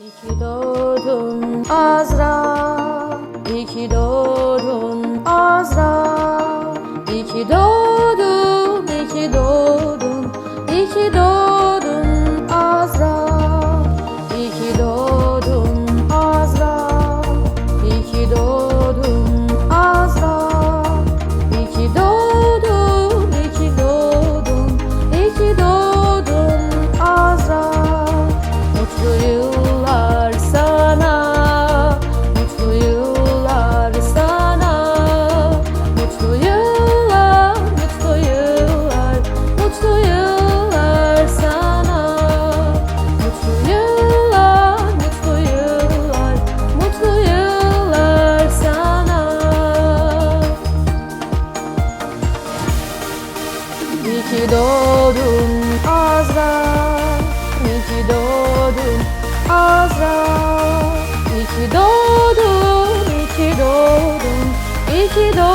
İyi ki doğdun Azra. İyi ki doğdun Azra. İyi ki doğdun, iyi ki doğdun İyi ki doğdun İyi ki doğdun Azra. İyi ki doğdun Azra. İyi ki doğdun, iyi ki doğdun İyi ki doğdun